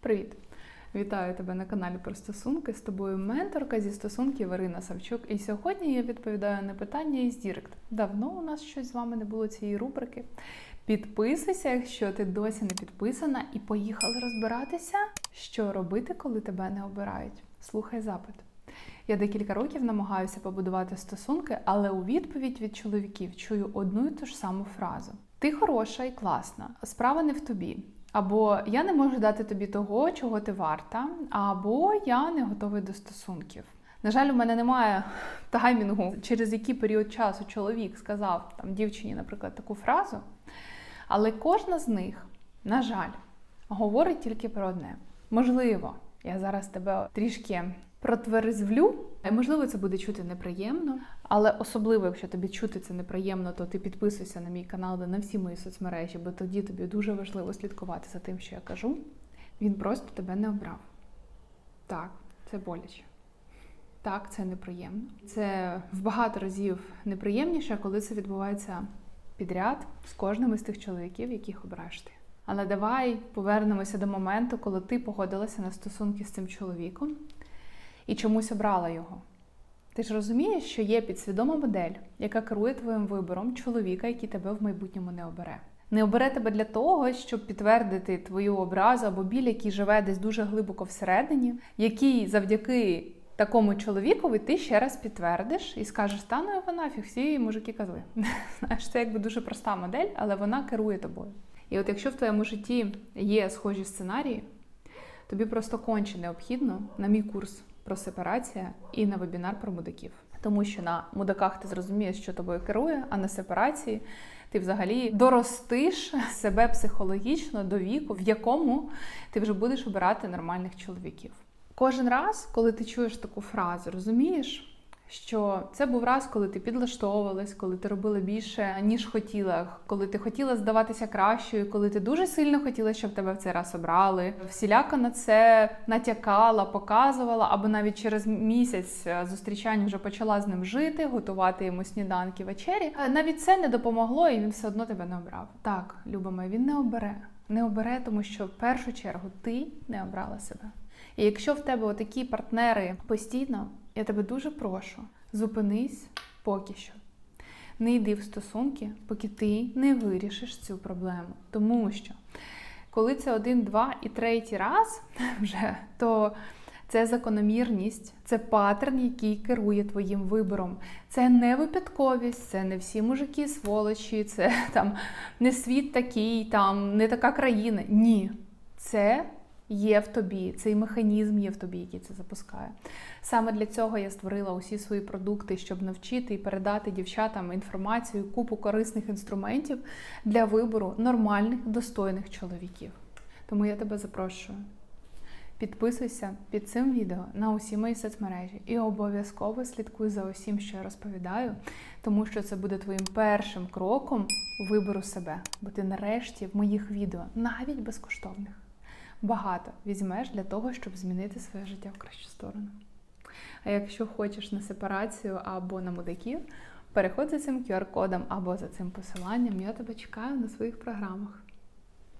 Привіт! Вітаю тебе на каналі про стосунки. З тобою менторка зі стосунків Ірина Савчук. І сьогодні я відповідаю на питання із Дірект. Давно у нас щось з вами не було цієї рубрики. Підписуйся, якщо ти досі не підписана, і поїхали розбиратися, що робити, коли тебе не обирають. Слухай запит. Я декілька років намагаюся побудувати стосунки, але у відповідь від чоловіків чую одну і ту ж саму фразу: Ти хороша і класна, справа не в тобі. Або я не можу дати тобі того, чого ти варта, або я не готовий до стосунків. На жаль, у мене немає таймінгу, через який період часу чоловік сказав там дівчині, наприклад, таку фразу. Але кожна з них, на жаль, говорить тільки про одне. Можливо, я зараз тебе трішки протверезвлю. Можливо, це буде чути неприємно, але особливо, якщо тобі чути це неприємно, то ти підписуйся на мій канал, де на всі мої соцмережі, бо тоді тобі дуже важливо слідкувати за тим, що я кажу. Він просто тебе не обрав. Так, це боляче. Так, це неприємно. Це в багато разів неприємніше, коли це відбувається підряд з кожним із тих чоловіків, яких обираєш ти. Але давай повернемося до моменту, коли ти погодилася на стосунки з цим чоловіком і чомусь обрала його. Ти ж розумієш, що є підсвідома модель, яка керує твоїм вибором чоловіка, який тебе в майбутньому не обере. Не обере тебе для того, щоб підтвердити твою образу або біль, який живе десь дуже глибоко всередині, який завдяки такому чоловікові ти ще раз підтвердиш і скажеш, та ну його нафіг, всі мужики козли. Знаєш, це якби дуже проста модель, але вона керує тобою. І от якщо в твоєму житті є схожі сценарії, тобі просто конче необхідно на мій курс про сепарація і на вебінар про мудаків. Тому що на мудаках ти зрозумієш, що тобою керує, а на сепарації ти взагалі доростиш себе психологічно до віку, в якому ти вже будеш обирати нормальних чоловіків. Кожен раз, коли ти чуєш таку фразу, розумієш, що це був раз, коли ти підлаштовувалась, коли ти робила більше, ніж хотіла, коли ти хотіла здаватися кращою, коли ти дуже сильно хотіла, щоб тебе в цей раз обрали. Всіляко на це натякала, показувала, або навіть через місяць зустрічань вже почала з ним жити, готувати йому сніданки вечері. Навіть це не допомогло, і він все одно тебе не обрав. Так, люба моя, він не обере. Не обере, тому що в першу чергу ти не обрала себе. І якщо в тебе отакі партнери постійно, я тебе дуже прошу, зупинись поки що. Не йди в стосунки, поки ти не вирішиш цю проблему. Тому що коли це один, два і третій раз вже, то це закономірність, це паттерн, який керує твоїм вибором. Це не випадковість, це не всі мужики сволочі, це там не світ такий, там не така країна. Ні. Це є в тобі, цей механізм є в тобі, який це запускає. Саме для цього я створила усі свої продукти, щоб навчити і передати дівчатам інформацію, купу корисних інструментів для вибору нормальних, достойних чоловіків. Тому я тебе запрошую. Підписуйся під цим відео на усі мої соцмережі і обов'язково слідкуй за усім, що я розповідаю, тому що це буде твоїм першим кроком вибору себе, бо ти нарешті в моїх відео, навіть безкоштовних, багато візьмеш для того, щоб змінити своє життя в кращу сторону. А якщо хочеш на сепарацію або на мудаків, переходь за цим QR-кодом або за цим посиланням, я тебе чекаю на своїх програмах.